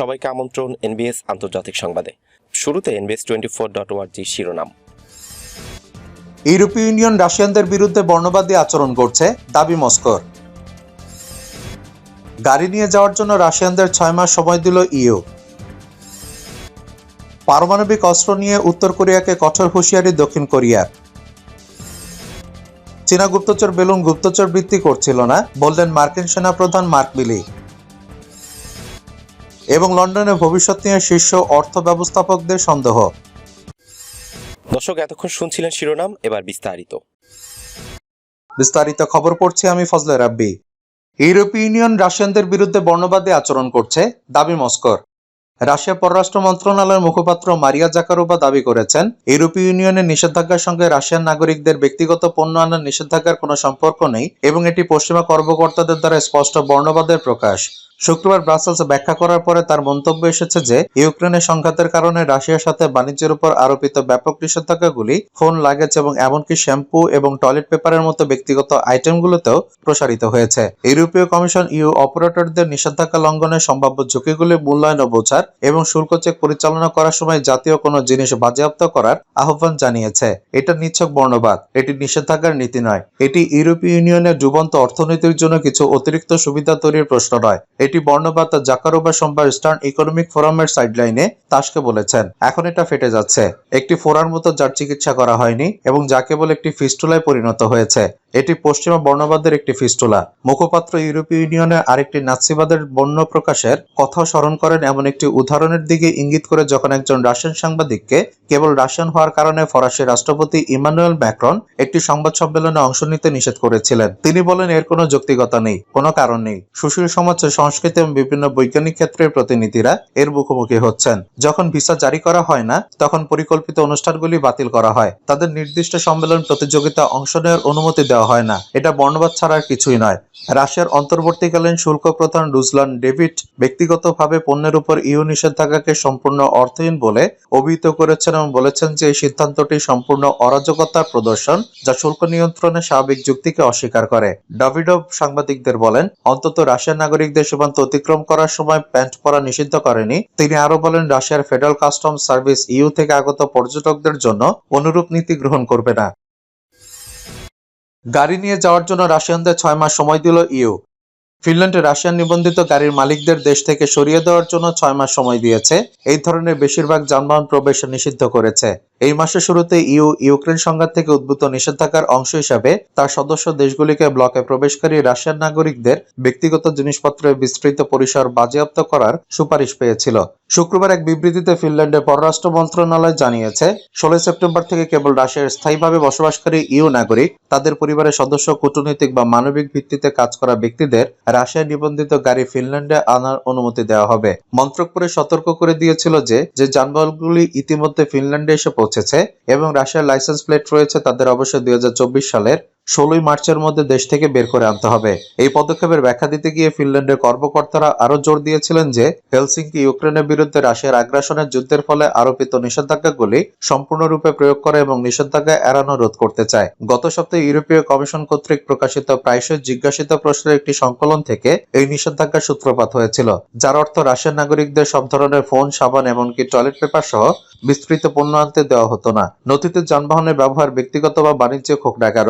সবাইকে আমন্ত্রণ এনবিএস আন্তর্জাতিক সংবাদে। শুরুতে এনবিএস টোয়েন্টি ফোর ডট ওয়ার্জি শিরোনাম। ইউরোপীয় ইউনিয়ন রাশিয়ানদের বিরুদ্ধে বর্ণবাদী আচরণ করছে দাবি মস্কোর। গাড়ি নিয়ে যাওয়ার জন্য রাশিয়ানদের ছয় মাস সময় দিল ইউ পারমাণবিক অস্ত্র নিয়ে উত্তর কোরিয়াকে কঠোর হুঁশিয়ারি দক্ষিণ কোরিয়ার চীনা গুপ্তচর বেলুন গুপ্তচর বৃত্তি করছিল না, বললেন মার্কিন সেনাপ্রধান মার্ক মিলি। এবং লন্ডনের ভবিষ্যৎ নিয়ে শীর্ষ অর্থ ব্যবস্থাপকদের সন্দেহ। দর্শক এতক্ষণ শুনছিলেন শিরোনাম এবার বিস্তারিত। বিস্তারিত খবর পড়ছি আমি ফজলে রাব্বি। ইউরোপীয় ইউনিয়ন রাশিয়ানদের বিরুদ্ধে বর্ণবাদী আচরণ করছে দাবি মস্কোর। রাশিয়া পররাষ্ট্র মন্ত্রণালয়ের মুখপাত্র মারিয়া জাকারোবা দাবি করেছেন ইউরোপীয় ইউনিয়নের নিষেধাজ্ঞার সঙ্গে রাশিয়ান নাগরিকদের ব্যক্তিগত পণ্য আনার নিষেধাজ্ঞার কোনো সম্পর্ক নেই এবং এটি পশ্চিমা কর্মকর্তাদের দ্বারা স্পষ্ট বর্ণবাদের প্রকাশ। শুক্রবার ব্রাসেলস ব্যাখ্যা করার পরে তার মন্তব্য এসেছে যে, ইউক্রেনের সংঘাতের কারণে রাশিয়ার সাথে বাণিজ্যের উপর আরোপিত ব্যাপক নিষেধাজ্ঞাগুলি, ফোন, লাগেজ এবং এমনকি শ্যাম্পু এবং টয়লেট পেপারের মতো ব্যক্তিগত আইটেমগুলোতেও প্রসারিত হয়েছে। ইউরোপীয় কমিশন ইউ অপারেটরদের নিষেধাজ্ঞা লঙ্ঘনের সম্ভাব্য ঝুঁকিগুলি মূল্যায়ন ও বোঝার এবং শুল্ক চেক পরিচালনা করার সময় জাতীয় কোনো জিনিস বাজেয়াপ্ত করার আহ্বান জানিয়েছে। এটা নিছক বর্ণবাদ, এটি নিষেধাজ্ঞার নীতি নয়। এটি ইউরোপীয় ইউনিয়নের ডুবন্ত অর্থনীতির জন্য কিছু অতিরিক্ত সুবিধা তৈরির প্রশ্ন নয়। এটি বর্ণবাদ জাকারোবা সোমবার ইস্টার্ন ইকোনমিক ফোরামের সাইডলাইনে তাসকে বলেছেন। এখন এটা ফেটে যাচ্ছে। একটি ফোরার মতো যার চিকিৎসা করা হয়নি এবং যা কেবল একটি ফিস্টুলায় পরিণত হয়েছে। এটি পশ্চিমা বর্ণবাদের একটি ফিস্টুলা। মুখপাত্র ইউরোপীয় ইউনিয়নের আরেকটি নাৎসিবাদের বন্য প্রকাশের কথাও স্মরণ করেন এমন একটি উদাহরণের দিকে ইঙ্গিত করে যখন একজন রাশিয়ান সাংবাদিককে কেবল রাশিয়ান হওয়ার কারণে ফরাসি রাষ্ট্রপতি ইমানুয়েল ম্যাক্রন একটি সংবাদ সম্মেলনে অংশ নিতে নিষেধ করেছিলেন। তিনি বলেন, এর কোনো যৌক্তিকতা নেই, কোনো কারণ নেই। সুশীল সমাজে, সংস্কৃতি এবং বিভিন্ন বৈজ্ঞানিক ক্ষেত্রের প্রতিনিধিরা এর মুখোমুখি হচ্ছেন। যখন ভিসা জারি করা হয় না, তখন পরিকল্পিত অনুষ্ঠানগুলি বাতিল করা হয়। তাদের নির্দিষ্ট সম্মেলন প্রতিযোগিতা অংশ নেওয়ার অনুমতি দেওয়া হয় না। এটা বর্ণবাদ ছাড়া কিছুই নয়। রাশিয়ার অন্তর্বর্তীকালীন শুল্ক প্রধান রুজলান ডেভিড ব্যক্তিগতভাবে পণ্যের উপর ইউ নিষেধাজ্ঞাকে সম্পূর্ণ অর্থহীন বলে অভিহিত করেছেন এবং বলেছেন যে এই সিদ্ধান্তটি সম্পূর্ণ অরাজকতার প্রদর্শন যা শুল্ক নিয়ন্ত্রণে স্বাভাবিক যুক্তিকে অস্বীকার করে। ডাভিডভ সাংবাদিকদের বলেন, অন্তত রাশিয়ার নাগরিকদের সীমান্ত অতিক্রম করার সময় প্যান্ট পরা নিষিদ্ধ করেনি। তিনি আরও বলেন, রাশিয়ার ফেডারেল কাস্টম সার্ভিস ইউ থেকে আগত পর্যটকদের জন্য অনুরূপ নীতি গ্রহণ করবে না। গাড়ি নিয়ে যাওয়ার জন্য রাশিয়ানদের ছয় মাস সময় দিল ইউ। ফিনল্যান্ডে রাশিয়ান নিবন্ধিত গাড়ির মালিকদের দেশ থেকে সরিয়ে দেওয়ার জন্য ছয় মাস সময় দিয়েছে। এই ধরনের বেশিরভাগ যানবাহন প্রবেশ নিষিদ্ধ করেছে। এই মাসের শুরুতে ইউ, ইউক্রেন সংঘাত থেকে উদ্ভূত নিষেধাজ্ঞার অংশ হিসাবে তার সদস্য দেশগুলিকে ব্লকে প্রবেশকারী রাশিয়ান নাগরিকদের ব্যক্তিগত জিনিসপত্রের বিস্তৃত পরিসর বাজেয়াপ্ত করার সুপারিশ পেয়েছিল। শুক্রবার এক বিবৃতিতে ফিনল্যান্ডের পররাষ্ট্র মন্ত্রণালয় জানিয়েছে, ষোলোই সেপ্টেম্বর থেকে কেবল রাশিয়ার স্থায়ীভাবে বসবাসকারী ইউ নাগরিক, তাদের পরিবারের সদস্য কূটনৈতিক বা মানবিক ভিত্তিতে কাজ করা ব্যক্তিদের রাশিয়ায় নিবন্ধিত গাড়ি ফিনল্যান্ডে আনার অনুমতি দেওয়া হবে। মন্ত্রক পরে সতর্ক করে দিয়েছিল যে যে যানবাহনগুলি ইতিমধ্যে ফিনল্যান্ডে এসে পৌঁছেছে এবং রাশিয়ার লাইসেন্স প্লেট রয়েছে তাদের অবশ্যই দুই সালের ষোলোই মার্চের মধ্যে দেশ থেকে বের করে আনতে হবে। এই পদক্ষেপের ব্যাখ্যা দিতে গিয়ে ফিনল্যান্ডের কর্মকর্তারা আরও জোর দিয়েছিলেন যে, হেলসিঙ্কি ইউক্রেনের বিরুদ্ধে রাশিয়ার আগ্রাসনের যুদ্ধের ফলে আরোপিত নিষেধাজ্ঞাগুলি সম্পূর্ণরূপে প্রয়োগ করে এবং নিষেধাজ্ঞা এড়ানো রোধ করতে চায়। গত সপ্তাহে ইউরোপীয় কমিশন কর্তৃক প্রকাশিত প্রায়শই জিজ্ঞাসিত প্রশ্নের একটি সংকলন থেকে এই নিষেধাজ্ঞার সূত্রপাত হয়েছিল, যার অর্থ রাশিয়ান নাগরিকদের সব ধরনের ফোন, সাবান, এমনকি টয়লেট পেপার সহ বিস্তৃত পণ্য আনতে দেওয়া হতো না। নথিতে যানবাহনের ব্যবহার ব্যক্তিগত বা বাণিজ্যিক হোক না কেন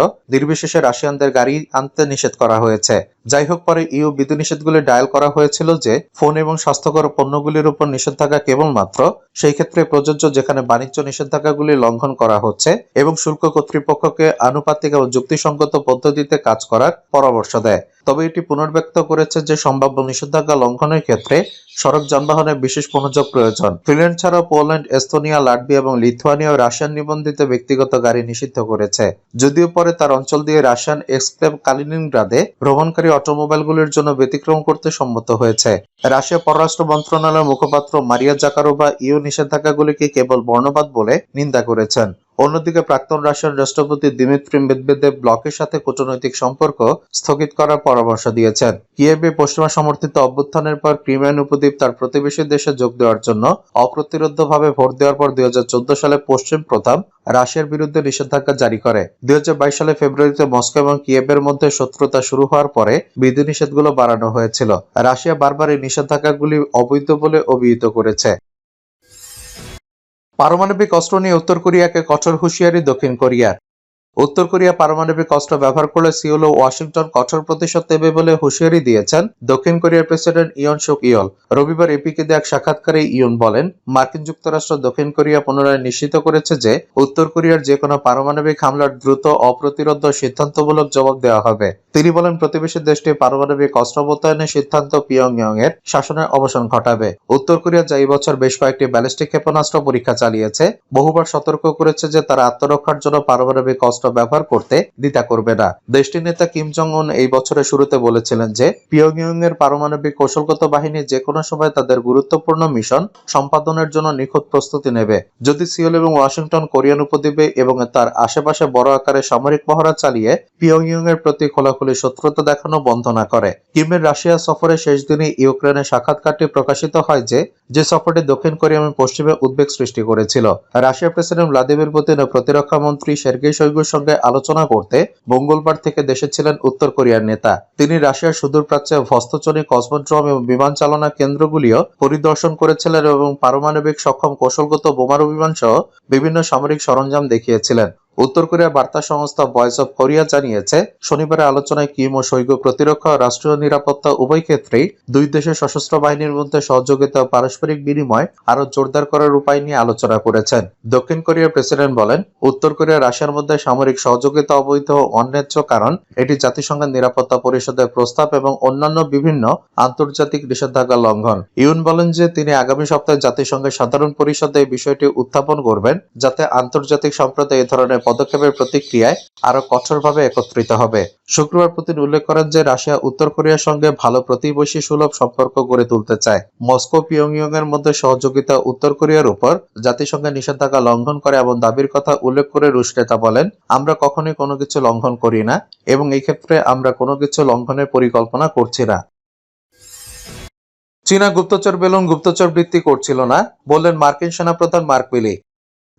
নির্বিশেষে রাশিয়ানদের গাড়ি আনতে নিষেধ করা হয়েছে। যাই হোক পরে ইউ বিধিনিষেধগুলি ডায়াল করা হয়েছিল যে, ফোন এবং স্বাস্থ্যকর পণ্যগুলির উপর নিষেধাজ্ঞা কেবলমাত্র, সেই ক্ষেত্রে প্রযোজ্য যেখানে বাণিজ্য নিষেধাজ্ঞাগুলি লঙ্ঘন করা হচ্ছে এবং শুল্ক কর্তৃপক্ষকে আনুপাতিক এবং যুক্তিসঙ্গত পদ্ধতিতে কাজ করার পরামর্শ দেয়। তবে এটি পুনর্ব্যক্ত করেছে যে, সম্ভাব্য নিষেধাজ্ঞা লঙ্ঘনের ক্ষেত্রে সড়ক যানবাহনের বিশেষ মনোযোগ প্রয়োজন। ফিনল্যান্ড ছাড়াও পোল্যান্ড, এস্তোনিয়া লাটভিয়া এবং লিথুয়ানিয়া রাশিয়ান নিবন্ধিত ব্যক্তিগত গাড়ি নিষিদ্ধ করেছে। যদিও পরে তার অঞ্চল দিয়ে রাশিয়ান এক্সক্লেভ কালিনিনগ্রাদে ভ্রমণকারী অটোমোবাইলগুলির জন্য ব্যতিক্রম করতে সম্মত হয়েছে। রাশিয়া পররাষ্ট্র মন্ত্রণালয়ের মুখপাত্র মারিয়া জাকারোবা ইউ নিষেধাজ্ঞাগুলিকে কেবল বর্ণবাদ বলে নিন্দা করেছেন। অন্যদিকে প্রাক্তন রাশিয়ান রাষ্ট্রপতি দিমিত্রি মেদভেদেব ব্লকের সাথে কূটনৈতিক সম্পর্ক স্থগিত করার পরামর্শ দিয়েছেন। কিয়েভে পশ্চিমা সমর্থিত অভ্যুত্থানের পর ক্রিমিয়ান উপদ্বীপ তার প্রতিবেশী দেশে যোগ দেওয়ার জন্য অপ্রতিরোধ্যভাবে ভোট দেওয়ার পর দুই হাজার চোদ্দ সালে পশ্চিম প্রথম রাশিয়ার বিরুদ্ধে নিষেধাজ্ঞা জারি করে। দুই হাজার বাইশ সালে ফেব্রুয়ারিতে মস্কো এবং কিয়েভের মধ্যে শত্রুতা শুরু হওয়ার পরে বিধিনিষেধগুলো বাড়ানো হয়েছিল। রাশিয়া বারবার এই নিষেধাজ্ঞাগুলি অবৈধ বলে অভিহিত করেছে। পারমাণবিক অস্ত্র নিয়ে উত্তর কোরিয়াকে কঠোর হুঁশিয়ারি দক্ষিণ কোরিয়ার। উত্তর কোরিয়া পারমাণবিক অস্ত্র ব্যবহার করলে সিওল ও ওয়াশিংটন কঠোর প্রতিশোধ দেবে বলে হুঁশিয়ারি দিয়েছেন দক্ষিণ কোরিয়ার প্রেসিডেন্ট ইয়ন সুক ইয়ল। রবিবার এপিকে দেয়া এক সাক্ষাৎকারে ইয়ন বলেন, মার্কিন যুক্তরাষ্ট্র দক্ষিণ কোরিয়া পুনরায় নিশ্চিত করেছে যে উত্তর কোরিয়ার যে কোনো পারমাণবিক হামলার দ্রুত অপ্রতিরোধ সিদ্ধান্তমূলক জবাব দেওয়া হবে। তিনি বলেন, প্রতিবেশী দেশটি পারমাণবিক অস্ত্র মোতায়েনের সিদ্ধান্ত পিয়ংইয়ং এর শাসনের অবসান ঘটাবে। উত্তর কোরিয়া যা এই বছর বেশ কয়েকটি ব্যালিস্টিক ক্ষেপণাস্ত্র পরীক্ষা চালিয়েছে, বহুবার সতর্ক করেছে যে তারা আত্মরক্ষার জন্য পারমাণবিক অস্ত্র ব্যবহার করতে দ্বিধা করবে না। দেশটির নেতা কিম জং উন এই বছরের শুরুতে বলেছিলেন যে পিয়ংইয়ং এর পারমাণবিক কৌশলগত বাহিনী যে কোনো সময় তাদের গুরুত্বপূর্ণ মিশন সম্পাদনের জন্য নিখুঁত প্রস্তুতি নেবে। যদি সিওল এবং ওয়াশিংটন কোরিয়ান উপদ্বীপে এবং তার আশেপাশে বড় আকারে সামরিক মহড়া চালিয়ে পিয়ংইয়ং এর প্রতি খোলাখুলি শত্রুতা দেখানো বন্ধ না করে। কিমের রাশিয়া সফরের শেষ দিনে ইউক্রেনের সাক্ষাৎকারটি প্রকাশিত হয় যে যে সফরটি দক্ষিণ কোরিয়া এবং পশ্চিমে উদ্বেগ সৃষ্টি করেছিল। রাশিয়া প্রেসিডেন্ট ভ্লাদিমির পুতিন ও প্রতিরক্ষা মন্ত্রী সের্গেই শৈগুর সঙ্গে আলোচনা করতে মঙ্গলবার থেকে দেশে ছিলেন উত্তর কোরিয়ার নেতা। তিনি রাশিয়ার সুদূর প্রাচ্যে ভস্তচনী, কসমোড্রোম এবং বিমান চালনা কেন্দ্রগুলিও পরিদর্শন করেছিলেন এবং পারমাণবিক সক্ষম কৌশলগত বোমারু বিমান সহ বিভিন্ন সামরিক সরঞ্জাম দেখিয়েছিলেন। উত্তর কোরিয়ার বার্তা সংস্থা ভয়েস অফ কোরিয়া জানিয়েছে, শনিবারের আলোচনায় কিম ও শৈগ প্রতিরক্ষা, রাষ্ট্রীয় নিরাপত্তা উভয় ক্ষেত্রেই দুই দেশের সশস্ত্র বাহিনীর মধ্যে সহযোগিতা পারস্পরিক বিনিময় আরও জোরদার করার উপায় নিয়ে আলোচনা করেছেন। দক্ষিণ কোরিয়ার প্রেসিডেন্ট বলেন, উত্তর কোরিয়া রাশিয়ার মধ্যে সামরিক সহযোগিতা অবৈধ অন্যায্য কারণ, এটি জাতিসংঘের নিরাপত্তা পরিষদের প্রস্তাব এবং অন্যান্য বিভিন্ন আন্তর্জাতিক নিষেধাজ্ঞা লঙ্ঘন। ইউন বলেন যে তিনি আগামী সপ্তাহে জাতিসংঘের সাধারণ পরিষদে এই বিষয়টি উত্থাপন করবেন, যাতে আন্তর্জাতিক সম্প্রদায় এই ধরনের পদক্ষেপের প্রতিক্রিয়ায় আরও কঠোরভাবে একত্রিত হবে। শুক্রবার পুতিন উল্লেখ করেন যে, রাশিয়া উত্তর কোরিয়ার সঙ্গে ভালো প্রতিবেশী সুলভ সম্পর্ক গড়ে তুলতে চায়। মস্কো, পিয়ংইয়ং এর মধ্যে সহযোগিতা উত্তর কোরিয়ার উপর জাতিসংঘের নিষেধাজ্ঞা লঙ্ঘন করে এমন দাবির কথা উল্লেখ করে রুশ নেতা বলেন, আমরা কখনোই কোনো কিছু লঙ্ঘন করি না এবং এই ক্ষেত্রে আমরা কোনো কিছু লঙ্ঘনের পরিকল্পনা করছি না। চীনা গুপ্তচর বেলুন গুপ্তচর বৃত্তি করছিল না, বললেন মার্কিন সেনাপ্রধান Mark Milley.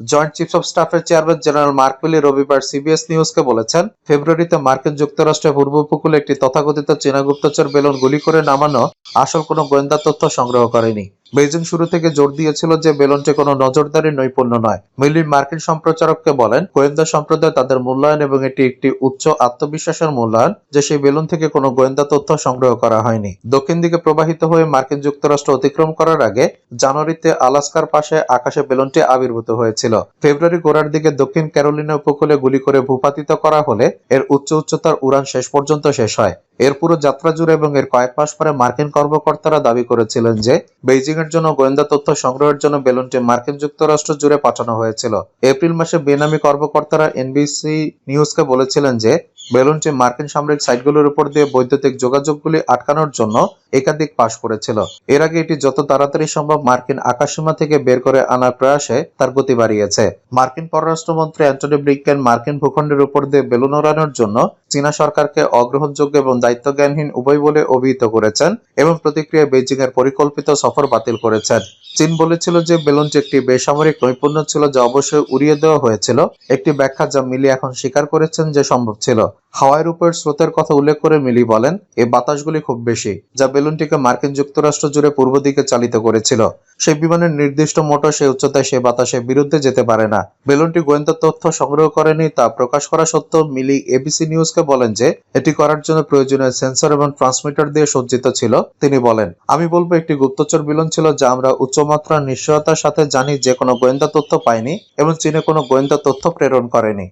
Joint chiefs of স্টাফের চেয়ারম্যান জেনারেল মার্ক মিলি রবিবার সিবিএস নিউজকে বলেছেন, ফেব্রুয়ারিতে মার্কিন যুক্তরাষ্ট্রের পূর্ব উপকূলে একটি তথাকথিত চীনা গুপ্তচর বেলুন গুলি করে নামানো আসল কোনো গোয়েন্দা তথ্য সংগ্রহ করেনি। বেজিং শুরু থেকে জোর দিয়েছিল যে বেলুনটি কোনো নজরদারি নৈপুণ্য নয়। মিলি মার্কিন সম্প্রচারককে বলেন, গোয়েন্দা সম্প্রদায় তাদের মূল্যায়ন এবং এটি একটি উচ্চ আত্মবিশ্বাসের মূল্যায়ন যে সেই বেলুন থেকে কোনো গোয়েন্দা তথ্য সংগ্রহ করা হয়নি। দক্ষিণ দিকে প্রবাহিত হয়ে মার্কিন যুক্তরাষ্ট্র অতিক্রম করার আগে জানুয়ারিতে আলাস্কার পাশে আকাশে বেলুনটি আবির্ভূত হয়েছিল। ফেব্রুয়ারি গোড়ার দিকে দক্ষিণ ক্যারোলিনা উপকূলে গুলি করে ভূপাতিত করা হলে এর উচ্চ উচ্চতার উড়ান শেষ পর্যন্ত শেষ হয়। এর পুরো যাত্রা জুড়ে এবং এর কয়েক মাস পরে মার্কিন কর্মকর্তারা দাবি করেছিলেন যে বেইজিং এর জন্য গোয়েন্দা তথ্য সংগ্রহের জন্য বেলুনটি মার্কিন যুক্তরাষ্ট্র জুড়ে পাঠানো হয়েছিল। এপ্রিল মাসে বেনামি কর্মকর্তারা এনবিসি নিউজকে বলেছিলেন যে বেলুনটি মার্কিন সামরিক সাইটগুলোর উপর দিয়ে বৈদ্যুতিক যোগাযোগগুলি আটকানোর জন্য একাধিক পাশ করেছিল। এর আগে এটি যত তাড়াতাড়ি সম্ভব মার্কিন আকাশসীমা থেকে বের করে আনার প্রয়াসে তার গতি বাড়িয়েছে। মার্কিন পররাষ্ট্রমন্ত্রী অ্যান্টনি ব্লিংকেন মার্কিন ভূখণ্ডের উপর দিয়ে বেলুন ওড়ানোর জন্য চীনা সরকারকে অগ্রহণযোগ্য এবং দায়িত্বজ্ঞানহীন উভয় বলে অভিহিত করেছেন এবং প্রতিক্রিয়ায় বেজিং এর পরিকল্পিত সফর বাতিল করেছেন। চীন বলেছিল যে বেলুনটি একটি বেসামরিক নৈপুণ্য ছিল যা অবশ্যই উড়িয়ে দেওয়া হয়েছিল। একটি ব্যাখ্যা যা মিলি এখন স্বীকার করেছেন যে সম্ভব ছিল। হাওয়াইয়ের উপর স্রোতের কথা উল্লেখ করে মিলি বলেন এই বাতাসগুলি খুব বেশি, যা বেলুনটিকে মার্কিন যুক্তরাষ্ট্র জুড়ে পূর্ব দিকে চালিত করেছিল। সেই বিমানের নির্দিষ্ট মোটর সেই উচ্চতায় সেই বাতাসের বিরুদ্ধে যেতে পারে না। বেলুনটি গোয়েন্দা তথ্য সংগ্রহ করেনি তা প্রকাশ করা সত্ত্বেও মিলি এবিসি নিউজকে বলেন যে, এটি করার জন্য প্রয়োজনীয় সেন্সর এবং ট্রান্সমিটার দিয়ে সজ্জিত ছিল। তিনি বলেন, আমি বলব একটি গুপ্তচর বিলন ছিল যা আমরা উচ্চমাত্রার নিশ্চয়তার সাথে জানি যে কোনো গোয়েন্দা তথ্য পাইনি এবং চীনে কোনো গোয়েন্দা তথ্য প্রেরণ করেনি।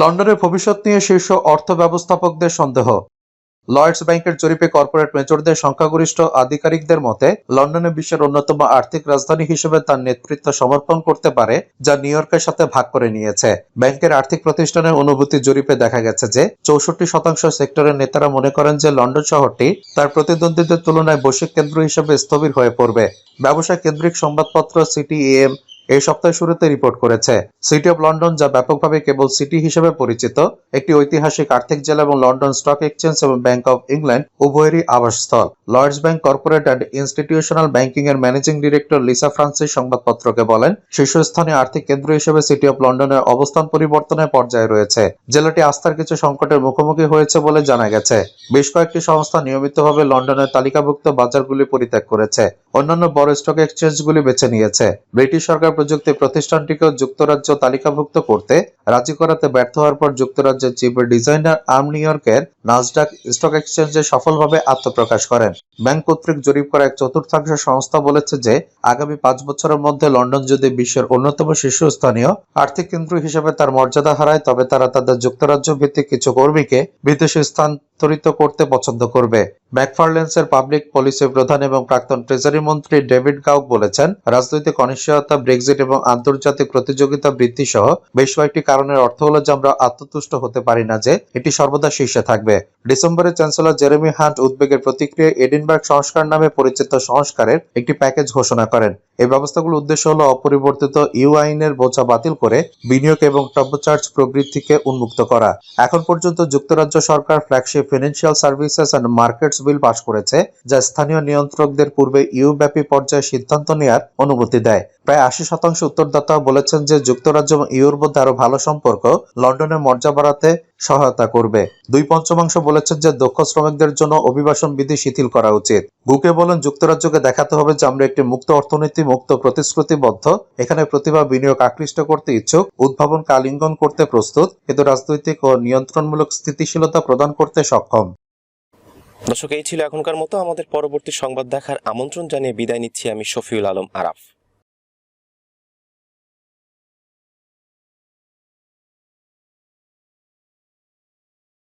লন্ডনের ভবিষ্যৎ নিয়ে শীর্ষ অর্থ ব্যবস্থাপকদের সন্দেহ। লয়েডস ব্যাংকের জরিপে কর্পোরেট মেজরদের সংখ্যাগরিষ্ঠ আধিকারিকদের মতে, লন্ডনে বিশ্বের অন্যতম আর্থিক রাজধানী হিসেবে তার নেতৃত্ব সমর্পণ করতে পারে, যা নিউ ইয়র্কের সাথে ভাগ করে নিয়েছে। ব্যাংকের আর্থিক প্রতিষ্ঠানের অনুভূতি জরিপে দেখা গেছে যে, চৌষট্টি শতাংশ সেক্টরের নেতারা মনে করেন যে লন্ডন শহরটি তার প্রতিদ্বন্দ্বীদের তুলনায় বৈশ্বিক কেন্দ্র হিসেবে স্থবির হয়ে পড়বে। ব্যবসা কেন্দ্রিক সংবাদপত্র সিটিএম এই সপ্তাহের শুরুতে রিপোর্ট করেছে। সিটি অফ লন্ডন যা ব্যাপকভাবে কেবল সিটি হিসেবে পরিচিত, একটি ঐতিহাসিক আর্থিক জেলা এবং লন্ডন স্টক এক্সচেঞ্জ এবং ব্যাংক অফ ইংল্যান্ড উভয়েরই আবাসস্থল। Lloyds Bank Corporate and Institutional Banking এর ম্যানেজিং ডিরেক্টর লিসা ফ্রান্সিস সংবাদপত্রকে বলেন, শীর্ষস্থানীয় আর্থিক কেন্দ্র হিসেবে সিটি অফ লন্ডনের অবস্থান পরিবর্তনের পর্যায়ে রয়েছে। জেলাটি আস্থার কিছু সংকটের মুখোমুখি হয়েছে বলে জানা গেছে। বেশ কয়েকটি সংস্থা নিয়মিতভাবে লন্ডনের তালিকাভুক্ত বাজারগুলি পরিত্যাগ করেছে। অন্যান্য বড় স্টক এক্সচেঞ্জগুলি বেছে নিয়েছে। ব্রিটিশ সরকার প্রযুক্তি প্রতিষ্ঠানটিকেও যুক্তরাজ্য তালিকাভুক্ত করতে রাজি করাতে ব্যর্থ হওয়ার পর যুক্তরাজ্যের চিফ ডিজাইনার আর্ম নিউ ইয়র্কের নাসডাক স্টক এক্সচেঞ্জে সফলভাবে আত্মপ্রকাশ করেন। ব্যাংক কর্তৃক জরিপ করা এক চতুর্থাংশ সংস্থা বলেছে যে, আগামী পাঁচ বছরের মধ্যে লন্ডন যদি বিশ্বের অন্যতম শীর্ষস্থানীয় আর্থিক কেন্দ্র হিসেবে তার মর্যাদা হারায়, তবে তারা তাদের যুক্তরাজ্য ভিত্তিক কিছু কর্মীকে বিদেশে স্থানান্তরিত করতে পছন্দ করবে। ম্যাকফার্লেন্সের পাবলিক পলিসি প্রধান এবং প্রাক্তন ট্রেজারি মন্ত্রী ডেভিড গাউক বলেছেন, রাজনৈতিক অনিশ্চয়তা, ব্রেক্সিট এবং আন্তর্জাতিক প্রতিযোগিতা বৃদ্ধি সহ বেশ কয়েকটি কারণের অর্থ হলো যে আমরা আত্মতুষ্ট হতে পারি না যে এটি সর্বদা শীর্ষে থাকবে। ডিসেম্বরে চ্যান্সেলর জেরেমি হান্ট উদ্বেগের প্রতিক্রিয়া এডিনবার্গ সংস্কার নামে পরিচিত সংস্কারের একটি প্যাকেজ ঘোষণা করেন। এই ব্যবস্থাগুলোর উদ্দেশ্য হল অপরিবর্তিত ইউ আইনের বোঝা বাতিল করে বিনিয়োগ এবং ট্রব্যচার্জ প্রবৃদ্ধিকে উন্মুক্ত করা। এখন পর্যন্ত যুক্তরাজ্য সরকার flagship Financial Services and Markets Bill pass করেছে, যা স্থানীয় নিয়ন্ত্রকদের পূর্বে ইউব্যাপী পর্যায়ে সিদ্ধান্ত নেওয়ার অনুমতি দেয়। প্রায় আশি শতাংশ উত্তরদাতা বলেছেন যে যুক্তরাজ্য এবং ইউর মধ্যে আরও ভালো সম্পর্ক লন্ডনের মর্যাদা বাড়াতে সহায়তা করবে। দুই পঞ্চমাংশ বলেছেন যে দক্ষ শ্রমিকদের জন্য অভিবাসন বিধি শিথিল করা উচিত। বুকে বলেন, যুক্তরাজ্যকে দেখাতে হবে যে আমরা একটি মুক্ত অর্থনীতি, মুক্ত প্রতিশ্রুতিবদ্ধ, এখানে প্রতিভা বিনিয়োগ আকৃষ্ট করতে ইচ্ছুক, উদ্ভাবন কালিঙ্গন করতে প্রস্তুত, কিন্তু রাজনৈতিক ও নিয়ন্ত্রণমূলক স্থিতিশীলতা প্রদান করতে সক্ষম। দর্শক, এই ছিল এখনকার মতো। আমাদের পরবর্তী সংবাদ দেখার আমন্ত্রণ জানিয়ে বিদায় নিচ্ছি আমি শফিউল আলম আরাফ।